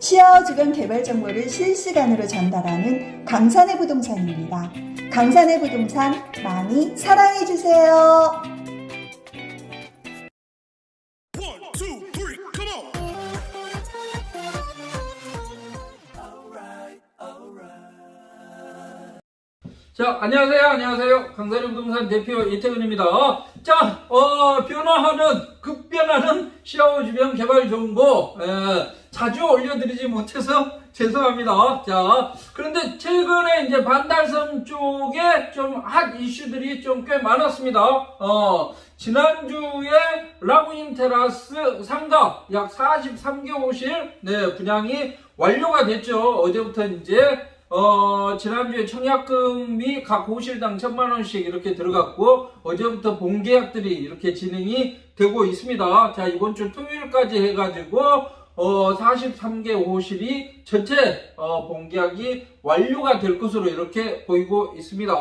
시야와 주변 개발 정보를 실시간으로 전달하는 강산의 부동산입니다. 강산의 부동산 많이 사랑해 주세요. 자, 안녕하세요. 안녕하세요. 강사리 부동산 대표 이태근입니다. 자, 어, 변화하는, 급변하는 시아오 주변 개발 정보, 에, 자주 올려드리지 못해서 죄송합니다. 자, 그런데 최근에 이제 반달섬 쪽에 좀 핫 이슈들이 좀 꽤 많았습니다. 어, 지난주에 라구인 테라스 상가 약 43개 호실, 네, 분양이 완료가 됐죠. 어제부터 이제 어, 지난주에 청약금이 각 호실당 천만 원씩 이렇게 들어갔고, 어제부터 본계약들이 이렇게 진행이 되고 있습니다. 자, 이번 주 토요일까지 해가지고, 어, 43개 호실이 전체, 어, 본계약이 완료가 될 것으로 이렇게 보이고 있습니다.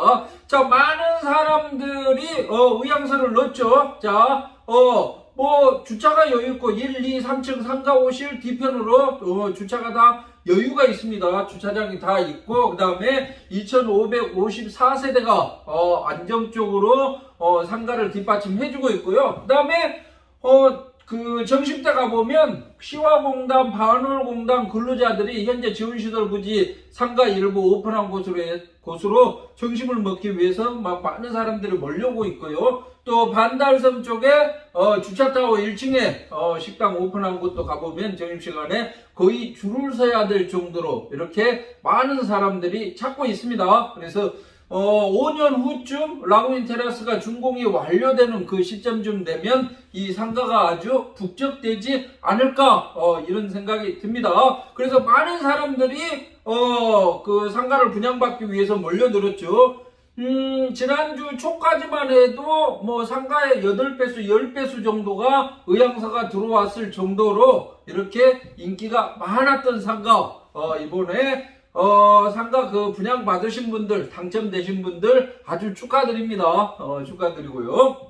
자, 많은 사람들이, 어, 의향서를 넣었죠. 자, 어, 뭐, 주차가 여유 있고, 1, 2, 3층 상가 호실 뒤편으로, 어, 주차가 다 여유가 있습니다. 주차장이 다 있고, 그 다음에 2554세대가, 어, 안정적으로, 어, 상가를 뒷받침해주고 있고요. 그 다음에, 어, 그 정심대 가 보면 시화공단, 반월공단 근로자들이 현재 지원시설 부지 상가 일부 오픈한 곳으로, 해- 곳으로 정심을 먹기 위해서 막 많은 사람들이 몰려오고 있고요. 또 반달섬 쪽에 어, 주차타워 1층에 어, 식당 오픈한 곳도 가보면 점심시간에 거의 줄을 서야 될 정도로 이렇게 많은 사람들이 찾고 있습니다. 그래서 어, 5년 후쯤 라구인 테라스가 준공이 완료되는 그 시점쯤 되면 이 상가가 아주 북적되지 않을까 어, 이런 생각이 듭니다. 그래서 많은 사람들이 어, 그 상가를 분양받기 위해서 몰려들었죠. 음, 지난주 초까지만 해도 뭐 상가의 8배수, 10배수 정도가 의향서가 들어왔을 정도로 이렇게 인기가 많았던 상가, 어, 이번에 어, 상가 그 분양 받으신 분들, 당첨되신 분들 아주 축하드립니다. 어, 축하드리고요.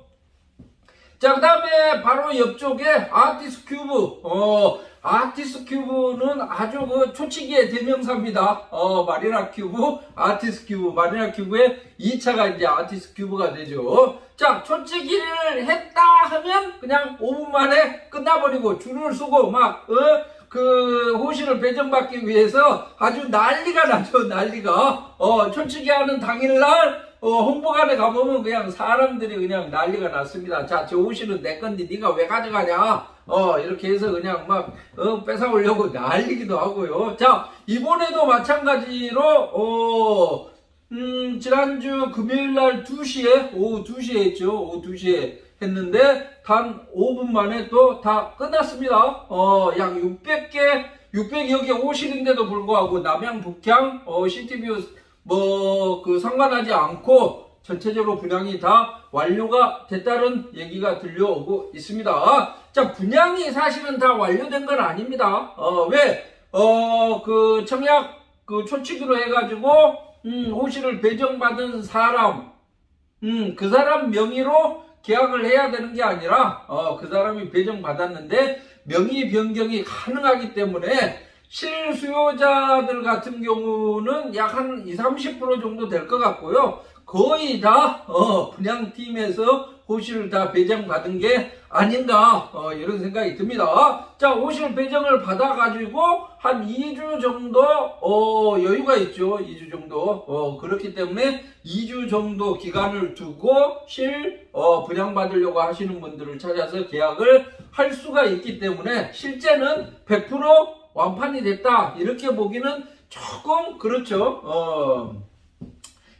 자, 그 다음에 바로 옆쪽에 아티스 큐브. 어, 아티스 큐브는 아주 그 초치기의 대명사입니다. 어, 마리나 큐브, 아티스 큐브, 마리나 큐브의 2차가 이제 아티스 큐브가 되죠. 자, 초치기를 했다 하면 그냥 5분 만에 끝나버리고 줄을 서고 막, 어, 그 호실을 배정받기 위해서 아주 난리가 나죠, 난리가. 어, 초치기 하는 당일날 어, 홍보관에 가보면 그냥 사람들이 그냥 난리가 났습니다. 자, 저 옷이는 내 건데 네가 왜 가져가냐? 어, 이렇게 해서 그냥 막, 어, 뺏어오려고 난리기도 하고요. 자, 이번에도 마찬가지로, 어, 음, 지난주 금요일 날 2시에, 오후 2시에 했죠. 오후 2시에 했는데, 단 5분 만에 또 다 끝났습니다. 어, 약 600개, 600여 개 호실인데도 불구하고 남양 북향, 어, 시티뷰 뭐 그 상관하지 않고 전체적으로 분양이 다 완료가 됐다는 얘기가 들려오고 있습니다. 자, 분양이 사실은 다 완료된 건 아닙니다. 어, 왜? 어, 그 청약 그 초치기로 해가지고 음, 호실을 배정받은 사람, 음, 그 사람 명의로 계약을 해야 되는 게 아니라, 어, 그 사람이 배정받았는데, 명의 변경이 가능하기 때문에, 실수요자들 같은 경우는 약 한 20, 30% 정도 될 것 같고요. 거의 다, 어, 분양팀에서 호실을 다 배정받은 게 아닌가, 어, 이런 생각이 듭니다. 자, 호실 배정을 받아가지고 한 2주 정도, 어, 여유가 있죠. 2주 정도. 어, 그렇기 때문에 2주 정도 기간을 두고 실, 어, 분양받으려고 하시는 분들을 찾아서 계약을 할 수가 있기 때문에 실제는 100% 완판이 됐다. 이렇게 보기는 조금 그렇죠. 어.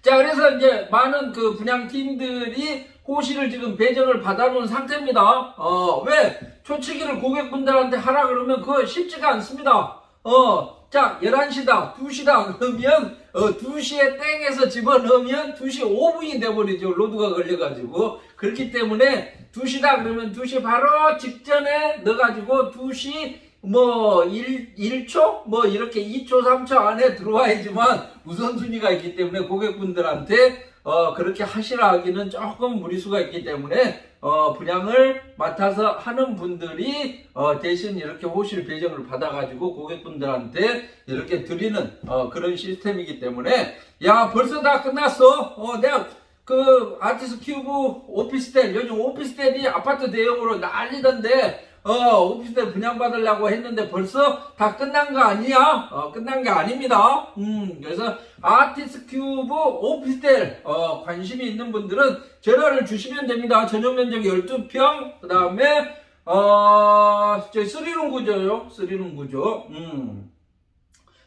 자, 그래서 이제 많은 그 분양팀들이 호실을 지금 배정을 받아놓은 상태입니다. 어, 왜? 초치기를 고객분들한테 하라 그러면 그거 쉽지가 않습니다. 어, 자, 11시다, 2시다, 그러면, 어, 2시에 땡에서 집어넣으면 2시 5분이 돼버리죠. 로드가 걸려가지고. 그렇기 때문에 2시다 그러면 2시 바로 직전에 넣어가지고 2시 뭐 1, 1초? 뭐 이렇게 2초, 3초 안에 들어와야지만 우선순위가 있기 때문에 고객분들한테 어, 그렇게 하시라 하기는 조금 무리수가 있기 때문에 어, 분양을 맡아서 하는 분들이 어, 대신 이렇게 호실 배정을 받아가지고 고객분들한테 이렇게 드리는 어, 그런 시스템이기 때문에 야 벌써 다 끝났어. 어, 내가 그 아티스 큐브 오피스텔 요즘 오피스텔이 아파트 대형으로 난리던데 어 오피스텔 분양받으려고 했는데 벌써 다 끝난 거 아니야? 어 끝난 게 아닙니다. 음 그래서 아티스 큐브 오피스텔 어 관심이 있는 분들은 전화를 주시면 됩니다. 전용 면적 12평 그 다음에 어저 쓰리룸 구조요. 쓰리룸 구조. 음.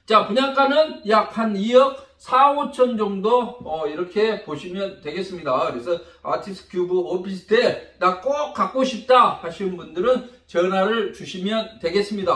자, 분양가는 약 한 2억 4, 5천 정도 어, 이렇게 보시면 되겠습니다. 그래서 아티스 큐브 오피스텔 나 꼭 갖고 싶다 하시는 분들은 전화를 주시면 되겠습니다.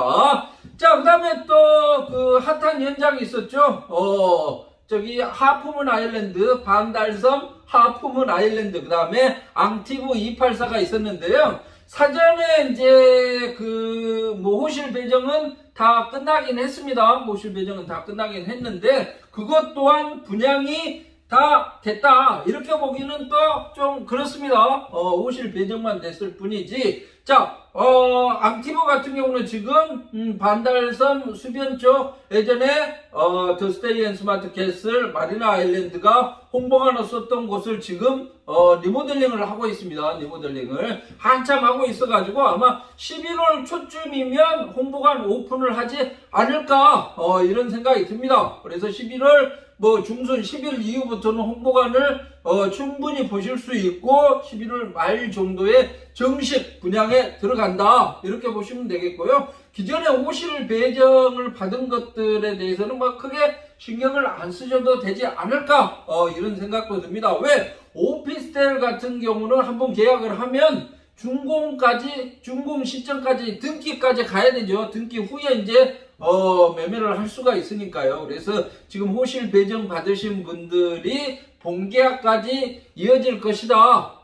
자, 그 다음에 또 그 핫한 현장이 있었죠. 어, 저기 하프문 아일랜드 반달섬 하프문 아일랜드 그 다음에 앙티브 284가 있었는데요. 사전에 이제 그 뭐 호실 배정은 다 끝나긴 했습니다. 호실 배정은 다 끝나긴 했는데 그것 또한 분양이 다 됐다 이렇게 보기는 또 좀 그렇습니다. 어, 호실 배정만 됐을 뿐이지. 자, 어, 앙티브 같은 경우는 지금 음, 반달섬 수변 쪽 예전에 어, 더 스테이 앤 스마트 캐슬 마리나 아일랜드가 홍보관을 썼던 곳을 지금 어, 리모델링을 하고 있습니다. 리모델링을 한참 하고 있어가지고 아마 11월 초쯤이면 홍보관 오픈을 하지 않을까 어, 이런 생각이 듭니다. 그래서 11월 뭐 중순 10일 이후부터는 홍보관을 어, 충분히 보실 수 있고 11월 말 정도에 정식 분양에 들어간다 이렇게 보시면 되겠고요. 기존에 오실 배정을 받은 것들에 대해서는 뭐 크게 신경을 안 쓰셔도 되지 않을까 어, 이런 생각도 듭니다. 왜 오피스텔 같은 경우는 한번 계약을 하면 준공까지 준공 시점까지 등기까지 가야 되죠. 등기 후에 이제 어, 매매를 할 수가 있으니까요. 그래서 지금 호실 배정 받으신 분들이 본계약까지 이어질 것이다.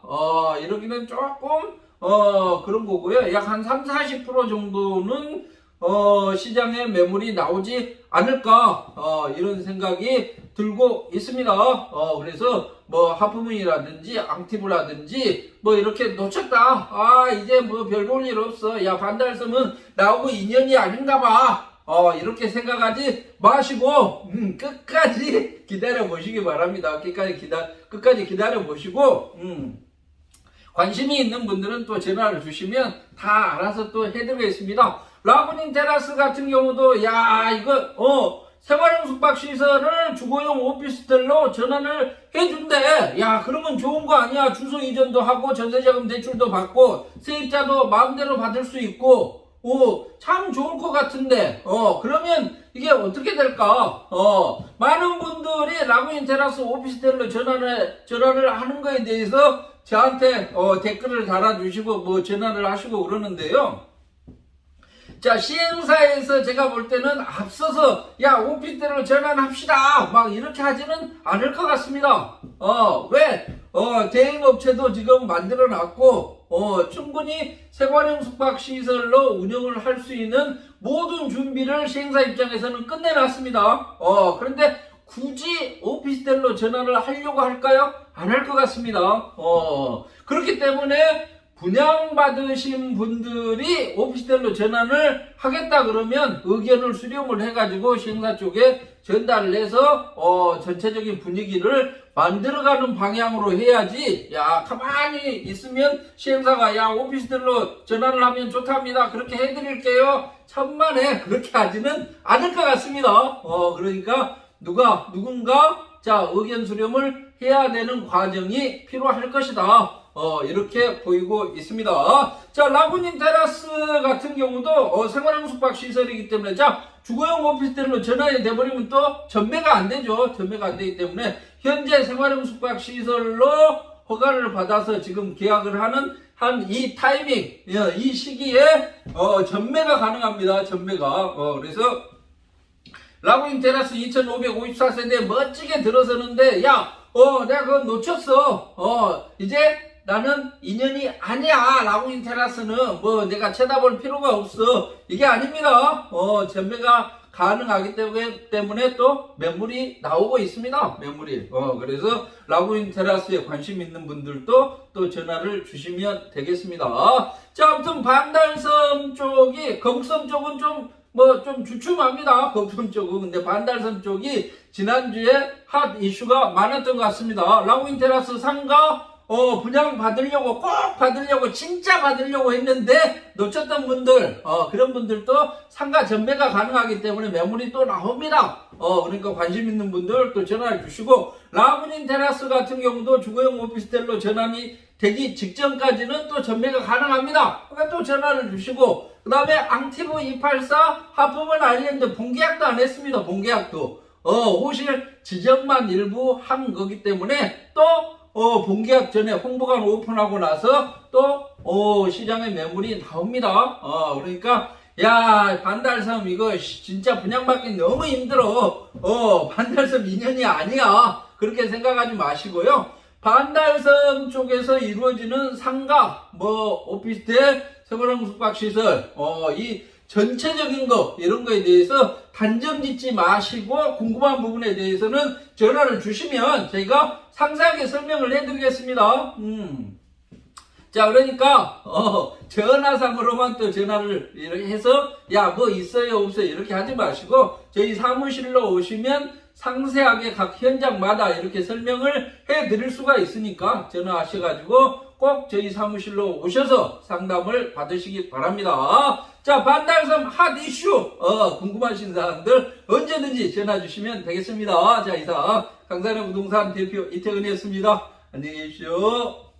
어, 이러기는 조금 어, 그런 거고요. 약 한 3, 40% 정도는 어, 시장에 매물이 나오지 않을까 어, 이런 생각이 들고 있습니다. 어, 그래서 뭐 하프문이라든지 앙티브라든지 뭐 이렇게 놓쳤다. 아 이제 뭐 별 볼 일 없어. 야 반달섬은 나오고 인연이 아닌가 봐. 어, 이렇게 생각하지 마시고 음, 끝까지 기다려 보시기 바랍니다. 끝까지 기다 끝까지 기다려 보시고 음. 관심이 있는 분들은 또 전화를 주시면 다 알아서 또 해드리겠습니다. 라브닌 테라스 같은 경우도 야 이거 어 생활용 숙박 시설을 주거용 오피스텔로 전환을 해준대. 야 그러면 좋은 거 아니야? 주소 이전도 하고 전세자금 대출도 받고 세입자도 마음대로 받을 수 있고. 오, 참 좋을 것 같은데, 어, 그러면 이게 어떻게 될까? 어, 많은 분들이 라구인 테라스 오피스텔로 전환을, 전환을 하는 거에 대해서 저한테, 어, 댓글을 달아주시고, 뭐, 전화를 하시고 그러는데요. 자, 시행사에서 제가 볼 때는 앞서서, 야, 오피스텔로 전환합시다! 막 이렇게 하지는 않을 것 같습니다. 어, 왜? 어, 대행업체도 지금 만들어 놨고, 어, 충분히 생활용 숙박시설로 운영을 할 수 있는 모든 준비를 시행사 입장에서는 끝내놨습니다. 어, 그런데 굳이 오피스텔로 전환을 하려고 할까요? 안 할 것 같습니다. 어, 그렇기 때문에 분양받으신 분들이 오피스텔로 전환을 하겠다 그러면 의견을 수렴을 해가지고 시행사 쪽에 전달을 해서 어, 전체적인 분위기를 만들어가는 방향으로 해야지 야 가만히 있으면 시행사가 야 오피스텔로 전환을 하면 좋답니다. 그렇게 해드릴게요. 천만에 그렇게 하지는 않을 것 같습니다. 어 그러니까 누가 누군가 자 의견 수렴을 해야 되는 과정이 필요할 것이다 어, 이렇게 보이고 있습니다. 자, 라구닌 테라스 같은 경우도 어, 생활용 숙박 시설이기 때문에 자, 주거용 오피스텔로 전환이 돼버리면 또 전매가 안 되죠. 전매가 안 되기 때문에 현재 생활용 숙박 시설로 허가를 받아서 지금 계약을 하는 한 이 타이밍, 예, 이 시기에 어, 전매가 가능합니다. 전매가. 어, 그래서 라구인 테라스 2554세대 멋지게 들어서는데 야, 어, 내가 그거 놓쳤어. 어, 이제 나는 인연이 아니야. 라구인 테라스는 뭐 내가 쳐다볼 필요가 없어. 이게 아닙니다. 어, 전매가 가능하기 때문에, 또 매물이 나오고 있습니다. 매물이. 어, 그래서 라구인 테라스에 관심 있는 분들도 또 전화를 주시면 되겠습니다. 자, 아무튼 반달섬 쪽이, 거북섬 쪽은 좀, 뭐, 좀 주춤합니다. 거북섬 쪽은. 근데 반달섬 쪽이 지난주에 핫 이슈가 많았던 것 같습니다. 라구인 테라스 상가, 어, 분양 받으려고, 꼭 받으려고, 진짜 받으려고 했는데, 놓쳤던 분들, 어, 그런 분들도 상가 전매가 가능하기 때문에 매물이 또 나옵니다. 어, 그러니까 관심 있는 분들 또 전화를 주시고, 라구인 테라스 같은 경우도 주거용 오피스텔로 전환이 되기 직전까지는 또 전매가 가능합니다. 그러니까 또 전화를 주시고, 그 다음에 앙티브 284 하프먼 아일랜드 본계약도 안 했습니다. 본계약도. 어, 호실 지정만 일부 한 거기 때문에 또, 어, 본계약 전에 홍보관 오픈하고 나서 또, 어, 시장에 매물이 나옵니다. 어, 그러니까, 야, 반달섬 이거 씨, 진짜 분양받기 너무 힘들어. 어, 반달섬 인연이 아니야. 그렇게 생각하지 마시고요. 반달섬 쪽에서 이루어지는 상가, 뭐, 오피스텔, 서거령 숙박시설, 어, 이 전체적인 거, 이런 거에 대해서 단정 짓지 마시고, 궁금한 부분에 대해서는 전화를 주시면 저희가 상세하게 설명을 해드리겠습니다. 음. 자, 그러니까, 어, 전화상으로만 또 전화를 이렇게 해서, 야, 뭐 있어요, 없어요, 이렇게 하지 마시고, 저희 사무실로 오시면 상세하게 각 현장마다 이렇게 설명을 해 드릴 수가 있으니까 전화하셔가지고 꼭 저희 사무실로 오셔서 상담을 받으시기 바랍니다. 자, 반달섬 핫 이슈, 어, 궁금하신 사람들 언제든지 전화 주시면 되겠습니다. 자, 이상 강산의 부동산 대표 이태근이었습니다. 안녕히 계십시오.